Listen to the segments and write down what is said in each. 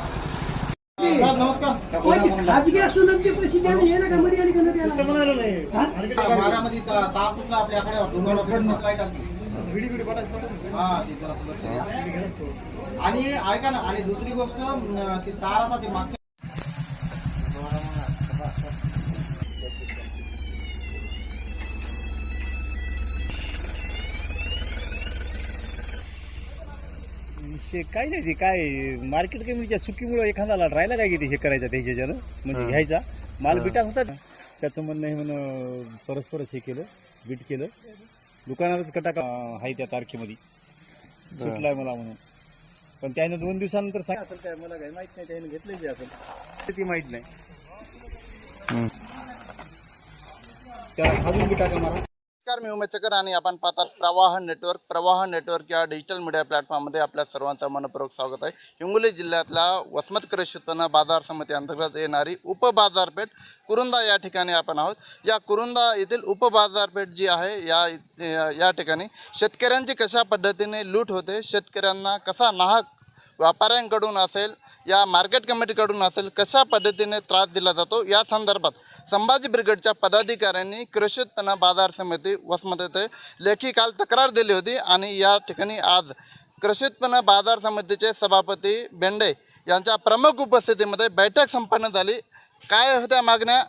साहेब नमस्कार पण खाजगी असून ते पैसे द्यायला ये ना का मध्ये आली का नाही द्यायला? हा? मारामध्ये ता- तार तुटला आपल्याकडे लाइट आली हा ते जरासं लक्ष द्या. आणि ऐका ना आणि दुसरी गोष्ट अं, ती तार आता ती मागच्या विषय काय नाही ते काय मार्केट कमिटीच्या चुकीमुळे एखाद्याला राहिला काय किती हे करायचं त्याच्याच्यानं म्हणजे घ्यायचा. माल बिटा होता. ना त्याचं म्हणणं हे म्हणून परस्परच हे केलं बीट केलं. दुकानातच कटा आहे त्या तारखेमध्ये. सुटलाय मला म्हणून. पण त्याने दोन दिवसानंतर सांग असेल काय मला काय माहीत नाही त्याने घेतलं जे असेल. ती माहीत नाही. त्याला खाजून बिटा का मला नमस्कार मी उमेश चकर आणि आपण पाहतात प्रवाह नेटवर्क प्रवाह नेटवर्क या डिजिटल मीडिया प्लॅटफॉर्ममध्ये आपल्या सर्वांचं मनपूर्वक स्वागत आहे. हिंगोली जिल्ह्यातल्या वसमत कृषी उत्पन्न बाजार समिती अंतर्गत येणारी उपबाजारपेठ कुरुंदा या ठिकाणी आपण आहोत. या कुरुंदा येथील उपबाजारपेठ जी आहे या या ठिकाणी शेतकऱ्यांची कशा पद्धतीने लूट होते शेतकऱ्यांना कसा नाहक व्यापाऱ्यांकडून असेल या मार्केट कमिटीकडून असेल कशा पद्धतीने त्रास दिला जातो? या संदर्भात संभाजी ब्रिगेडच्या पदाधिकाऱ्यांनी कृषी उत्पन्न बाजार समिती वसमत येथे लेखी काल तक्रार दिली होती आणि या ठिकाणी आज कृषी उत्पन्न बाजार समितीचे सभापती बेंडे यांच्या प्रमुख उपस्थितीमध्ये बैठक संपन्न झाली. काय होत्या मागण्या?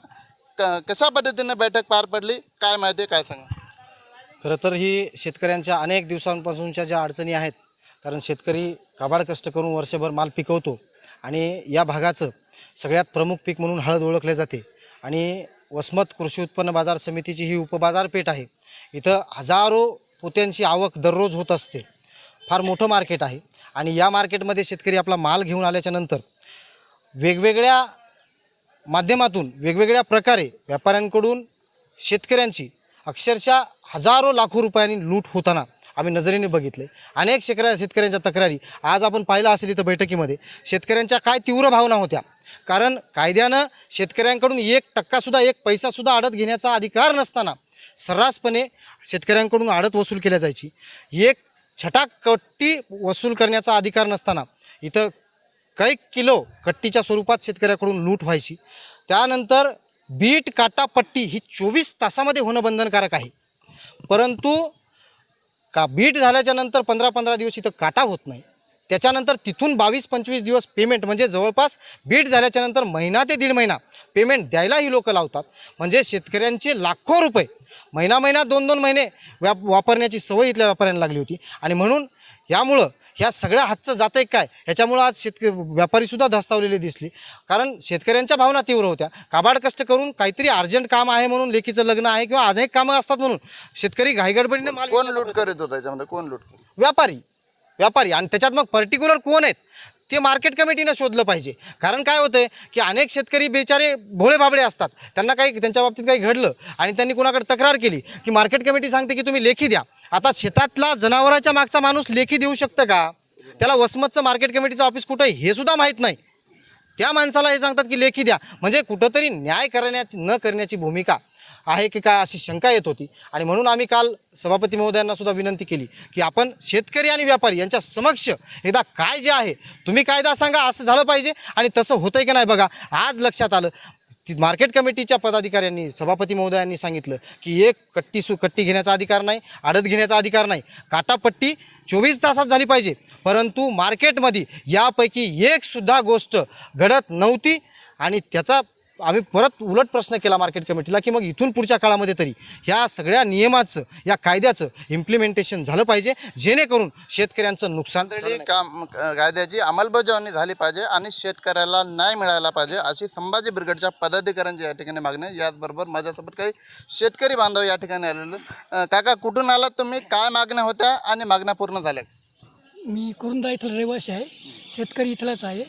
क- कशा पद्धतीने बैठक पार पडली? काय माहिती आहे, काय सांगा? खरं तर ही शेतकऱ्यांच्या अनेक दिवसांपासूनच्या ज्या अडचणी आहेत कारण शेतकरी काबाड कष्ट करून वर्षभर माल पिकवतो आणि या भागाचं सगळ्यात प्रमुख पीक म्हणून हळद ओळखले जाते. आणि वसमत कृषी उत्पन्न बाजार समितीची ही उपबाजारपेठ आहे. इथं हजारो पोत्यांची आवक दररोज होत असते. फार मोठं मार्केट आहे. आणि या मार्केटमध्ये शेतकरी आपला माल घेऊन आल्याच्यानंतर वेगवेगळ्या माध्यमातून वेगवेगळ्या प्रकारे व्यापाऱ्यांकडून शेतकऱ्यांची अक्षरशः हजारो लाखो रुपयांनी लूट होताना आम्ही नजरेने बघितले. अनेक शेतकऱ्या शेतकऱ्यांच्या तक्रारी. आज आपण पाहिलं असेल इथं बैठकीमध्ये शेतकऱ्यांच्या काय तीव्र भावना होत्या. कारण कायद्यानं शेतकऱ्यांकडून एक टक्कासुद्धा एक पैसासुद्धा आडत घेण्याचा अधिकार नसताना सर्रासपणे शेतकऱ्यांकडून आडत वसूल केल्या जायची. एक छटाक कट्टी वसूल करण्याचा अधिकार नसताना इथं कैक किलो कट्टीच्या स्वरूपात शेतकऱ्याकडून लूट व्हायची. त्यानंतर बीट काटा पट्टी ही चोवीस तासामध्ये होणं बंधनकारक आहे. परंतु का बीट झाल्याच्यानंतर पंधरा पंधरा दिवस इथं काटा होत नाही. त्याच्यानंतर तिथून बावीस पंचवीस दिवस पेमेंट म्हणजे जवळपास बीट झाल्याच्यानंतर महिना ते दीड महिना पेमेंट द्यायला ही लावतात. म्हणजे शेतकऱ्यांचे लाखो रुपये महिना महिना दोन दोन महिने व्याप वापरण्याची सवय इथल्या व्यापाऱ्यांना लागली होती. आणि म्हणून यामुळं ह्या सगळ्या हातचं जातं आहे काय? ह्याच्यामुळं आज शेतक व्यापारीसुद्धा धास्तावलेले दिसले. कारण शेतकऱ्यांच्या भावना तीव्र होत्या. काबाड कष्ट करून काहीतरी अर्जंट काम आहे म्हणून लेखीचं लग्न आहे किंवा अनेक कामं असतात म्हणून शेतकरी घाईगडबडीने माल कोण लूट करीत होता याच्यामध्ये? कोण लूट करीत? व्यापारी. व्यापारी. आणि त्याच्यात मग पर्टिक्युलर कोण आहेत? ते मार्केट कमिटीनं शोधलं पाहिजे. कारण काय होतंय की अनेक शेतकरी बेचारे भोळे भाबडे असतात. त्यांना काही त्यांच्या बाबतीत काही घडलं आणि त्यांनी कुणाकडे तक्रार केली की मार्केट कमिटी सांगते की तुम्ही लेखी द्या. आता शेतातला जनावराच्या मागचा माणूस लेखी देऊ शकतं का? त्याला वसमतचं मार्केट कमिटीचं ऑफिस कुठं आहे हे सुद्धा माहीत नाही. त्या माणसाला हे सांगतात की लेखी द्या. म्हणजे कुठंतरी न्याय करण्याची न करण्याची भूमिका आहे की काय अशी शंका येत होती. आणि म्हणून आम्ही काल सभापती महोदयांना सुद्धा विनंती केली की आपण शेतकरी आणि व्यापारी यांच्या समक्ष एकदा काय जे आहे तुम्ही कायदा सांगा असं झालं पाहिजे आणि तसं होतंय की नाही बघा आज लक्षात आलं. ती मार्केट कमिटीच्या पदाधिकाऱ्यांनी सभापती महोदयांनी सांगितलं की एक कट्टी सु कट्टी घेण्याचा अधिकार नाही आडत घेण्याचा अधिकार नाही. काटापट्टी चोवीस तासात झाली पाहिजे. परंतु मार्केटमध्ये यापैकी एकसुद्धा गोष्ट घडत नव्हती आणि त्याचा आम्ही परत उलट प्रश्न केला मार्केट कमिटीला की मग इथून पुढच्या काळामध्ये तरी ह्या सगळ्या नियमाचं या कायद्याचं इम्प्लिमेंटेशन झालं पाहिजे जेणेकरून शेतकऱ्यांचं नुकसान काम कायद्याची अंमलबजावणी झाली पाहिजे आणि शेतकऱ्याला न्याय मिळायला पाहिजे अशी संभाजी ब्रिगेडच्या पदाधिकाऱ्यांची या ठिकाणी मागणी आहे. याचबरोबर माझ्यासोबत काही शेतकरी बांधव या ठिकाणी आलेले काका कुठून आलात तुम्ही? काय मागण्या होत्या आणि मागण्या पूर्ण झाल्या? मी कुरुंदा इथला रहिवासी आहे. शेतकरी इथलाच आहे.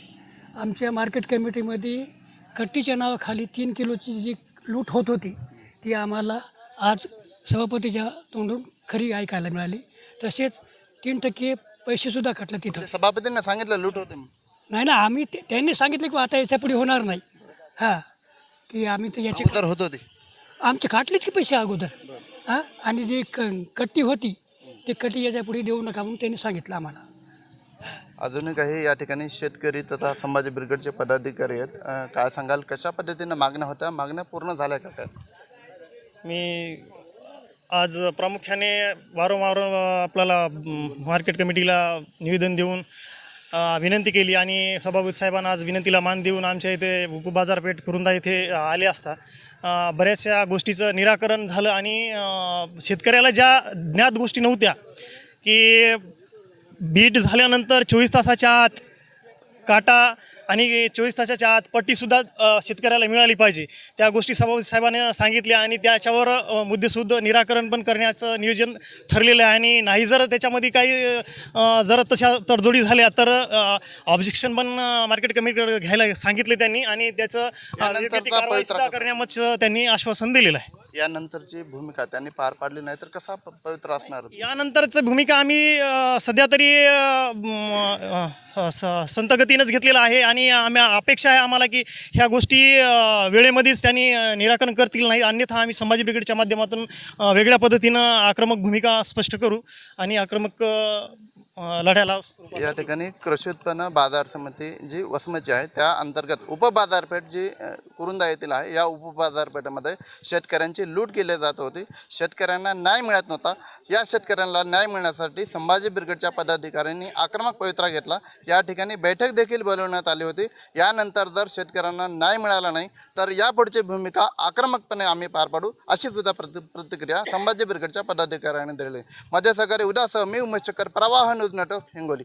आमच्या मार्केट कमिटीमध्ये कट्टीच्या नावाखाली तीन किलोची जी लूट होत होती ती आम्हाला आज सभापतीच्या तोंडून खरी ऐकायला मिळाली. तसेच तीन टक्के पैसेसुद्धा कटले तिथं. सभापतींना सांगितलं लूट होते. नाही ना आम्ही ते- त्यांनी सांगितलं की आता याच्यापुढे होणार नाही. हां की आम्ही तर याची अगोदर होत होते. आमचे काटलेच की पैसे अगोदर. हां आणि जी क कट्टी होती ती कट्टी याच्यापुढे देऊ नका म्हणून त्यांनी सांगितलं आम्हाला. अजूनही काही या ठिकाणी शेतकरी तथा संभाजी ब्रिगेडचे पदाधिकारी आहेत. काय सांगाल? कशा पद्धतीनं मागण्या होत्या? मागण्या पूर्ण झाल्या का काय? मी आज प्रामुख्याने वारंवार आपल्याला मार्केट कमिटीला निवेदन देऊन अ, विनंती केली आणि सभापती साहेबांना आज विनंतीला मान देऊन आमच्या इथे उपबाजारपेठ कुरुंदा इथे अ, आले असता. अ, बऱ्याचशा गोष्टीचं निराकरण झालं आणि अ, शेतकऱ्याला ज्या ज्ञात गोष्टी नव्हत्या की बीट झाल्यानंतर चोवीस तासाच्या आत काटा आणि चोवीस तासाच्या आत पट्टीसुद्धा शेतकऱ्याला मिळाली पाहिजे. त्या गोष्टी सभापती साहेबांनी सांगितल्या आणि त्याच्यावर अ, मुद्देसूद निराकरण पण करण्याचं नियोजन ठरलेलं आहे. आणि नाही जर त्याच्यामध्ये काही जर तशा तडजोडी झाल्या तर ऑब्जेक्शन पण मार्केट कमिटीकडे घ्यायला सांगितले त्यांनी आणि त्याचं? करण्याचं त्यांनी आश्वासन दिलेलं आहे. यानंतरची भूमिका त्यांनी पार पाडली नाही तर कसा पवित्र असणार? यानंतरचं भूमिका आम्ही सध्या तरी अ, म, अ, स- संत गतीनंच घेतलेलं आहे. आणि आम्ही अपेक्षा आहे आम्हाला की ह्या गोष्टी अ, वेळेमध्येच त्यांनी निराकरण करतील नाही अन्यथा आम्ही संभाजी ब्रिगेडच्या माध्यमातून वेगळ्या पद्धतीनं आक्रमक भूमिका स्पष्ट करू आणि आक्रमक लढ्याला या ठिकाणी कृषी उत्पन्न बाजार समिती जी वसमची आहे त्या अंतर्गत उपबाजारपेठ जी कुरुंदा येथील आहे या उपबाजारपेठेमध्ये शेतकऱ्यांची लूट केली जात होती. शेतकऱ्यांना न्याय मिळत नव्हता. या शेतकऱ्यांना न्याय मिळण्यासाठी संभाजी ब्रिगेडच्या पदाधिकाऱ्यांनी आक्रमक पवित्रा घेतला. या ठिकाणी बैठक देखील बोलवण्यात आली होती. यानंतर जर शेतकऱ्यांना न्याय मिळाला नाही तर यापुढची भूमिका आक्रमकपणे आम्ही पार पाडू अशी सुद्धा प्रति प्रतिक्रिया संभाजी ब्रिगेडच्या पदाधिकाऱ्यांनी दिली माझ्या सहकारी उद्यासह मी उमेश चक्कर प्रवाह न्यूज नेटवर्क हिंगोली.